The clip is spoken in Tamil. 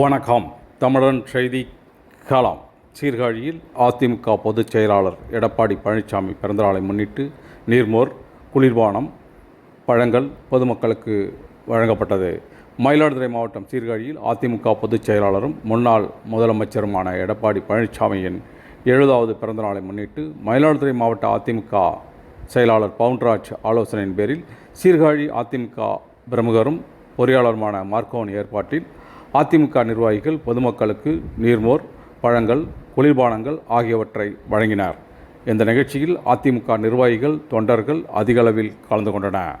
வணக்கம். தமிழன் செய்தி காலம் சீர்காழியில் அதிமுக பொதுச் செயலாளர் எடப்பாடி பழனிசாமி பிறந்தநாளை முன்னிட்டு நீர்மோர் குளிர்பானம் பழங்கள் பொதுமக்களுக்கு வழங்கப்பட்டது. மயிலாடுதுறை மாவட்டம் சீர்காழியில் அதிமுக பொதுச் செயலாளரும் முன்னாள் முதலமைச்சருமான எடப்பாடி பழனிசாமியின் எழுபதாவது பிறந்தநாளை முன்னிட்டு மயிலாடுதுறை மாவட்ட அதிமுக செயலாளர் பவுன்ராஜ் ஆலோசனையின் பேரில் சீர்காழி அதிமுக பிரமுகரும் பொறியாளருமான மார்க்கோன் ஏற்பாட்டில் அதிமுக நிர்வாகிகள் பொதுமக்களுக்கு நீர்மோர் பழங்கள் குளிர்பானங்கள் ஆகியவற்றை வழங்கினார். இந்த நிகழ்ச்சியில் அதிமுக நிர்வாகிகள் தொண்டர்கள் அதிகளவில் கலந்து கொண்டனர்.